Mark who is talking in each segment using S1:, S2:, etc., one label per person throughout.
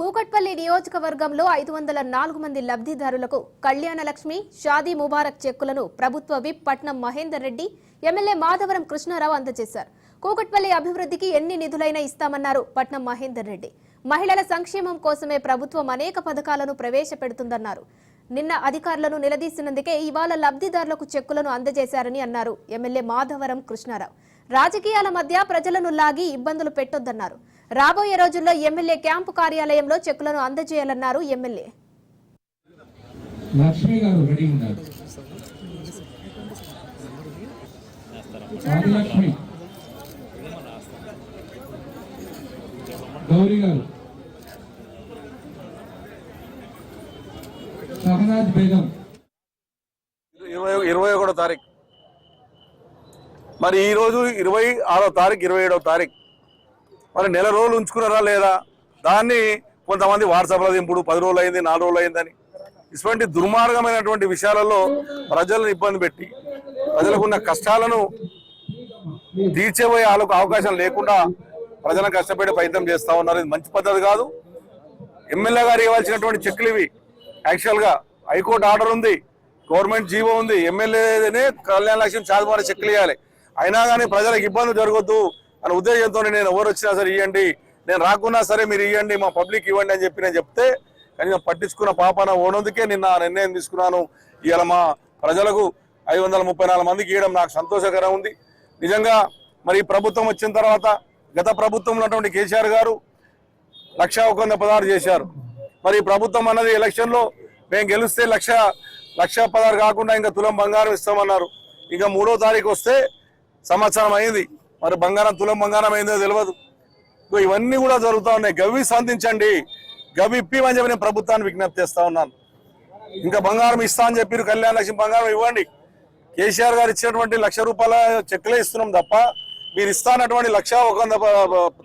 S1: కూకట్పల్లి నియోజకవర్గంలో ఐదు వందల నాలుగు మంది లబ్ధిదారులకు కళ్యాణ లక్ష్మి షాదీ ముబారక్ చెక్కులను ప్రభుత్వ విప్ పట్నం మహేందర్ రెడ్డి ఎమ్మెల్యే మాధవరం కృష్ణారావు అందజేశారు. కూకట్పల్లి అభివృద్ధికి ఎన్ని నిధులైనా ఇస్తామన్నారు పట్నం మహేందర్ రెడ్డి. మహిళల సంక్షేమం కోసమే ప్రభుత్వం అనేక పథకాలను ప్రవేశపెడుతుందన్నారు. నిన్న అధికారులను నిలదీసినందుకే ఇవాళ లబ్ధిదారులకు చెక్కులను అందజేశారని అన్నారు ఎమ్మెల్యే మాధవరం కృష్ణారావు. రాజకీయాల మధ్య ప్రజలను లాగి ఇబ్బందులు పెట్టొద్దన్నారు. రాబోయే రోజుల్లో ఎమ్మెల్యే క్యాంపు కార్యాలయంలో చెక్కులను అందజేయాలన్నారు ఎమ్మెల్యే.
S2: లక్ష్మి గారు రెడీ ఉన్నారు. ఆదిలక్ష్మి గౌరీ గారు. షహనాజ్ బేగం.
S3: ఇరవై ఇరవై ఒకటో తారీఖు. మరి ఈ రోజు ఇరవై ఆరో తారీఖు ఇరవై ఏడో తారీఖు. మరి నెల రోజులు ఉంచుకున్నారా లేదా? దాన్ని కొంతమంది వాట్సాప్లో దింపుడు పది రోజులు అయింది నాలుగు రోజులు అయిందని. ఇటువంటి దుర్మార్గమైనటువంటి విషయాలలో ప్రజలను ఇబ్బంది పెట్టి ప్రజలకు ఉన్న కష్టాలను తీర్చేపోయే వాళ్ళకు అవకాశం లేకుండా ప్రజలను కష్టపడే ప్రయత్నం చేస్తా ఉన్నారు. ఇది మంచి పద్ధతి కాదు. ఎమ్మెల్యే గారు ఇవ్వాల్సినటువంటి చెక్కులు ఇవి. యాక్చువల్గా హైకోర్టు ఆర్డర్ ఉంది గవర్నమెంట్ జీవో ఉంది. ఎమ్మెల్యేనే కళ్యాణ లక్ష్యం చాదుమారి చెక్కులు ఇవ్వాలి అయినా కానీ ప్రజలకు ఇబ్బంది జరగొద్దు. అనే ఉద్దేశంతో నేను ఎవరు వచ్చినా సరే ఇవ్వండి నేను రాకున్నా సరే మీరు ఇవ్వండి మా పబ్లిక్ ఇవ్వండి అని చెప్పి నేను చెప్తే కనీసం పట్టించుకున్న పాపన ఓనందుకే నిన్న ఆ నిర్ణయం తీసుకున్నాను. ఇవాళ మా ప్రజలకు ఐదు వందల ముప్పై నాలుగు మందికి ఇవ్వడం నాకు సంతోషకరం ఉంది. నిజంగా మరి ప్రభుత్వం వచ్చిన తర్వాత గత ప్రభుత్వంలో ఉన్నటువంటి కేసీఆర్ గారు లక్ష ఒక వంద పదహారు చేశారు. మరి ప్రభుత్వం అన్నది ఎలక్షన్లో మేము గెలిస్తే లక్ష లక్ష పదహారు కాకుండా ఇంకా తులం బంగారం ఇస్తామన్నారు. ఇంకా మూడో తారీఖు వస్తే సంవత్సరం అయింది. మరి బంగారం తులం బంగారం అయిందో తెలియదు ఇవన్నీ కూడా జరుగుతా ఉన్నాయి. గవి సాధించండి గవి ఇప్పిమని చెప్పి నేను ప్రభుత్వాన్ని విజ్ఞప్తి చేస్తా ఉన్నాను. ఇంకా బంగారం ఇస్తా అని చెప్పి కళ్యాణ లక్ష్మి బంగారం ఇవ్వండి. కేసీఆర్ గారు ఇచ్చినటువంటి లక్ష రూపాయల చెక్లే ఇస్తున్నాం తప్ప మీరు ఇస్తానటువంటి లక్ష ఒక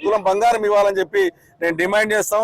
S3: తులం బంగారం ఇవ్వాలని చెప్పి నేను డిమాండ్ చేస్తా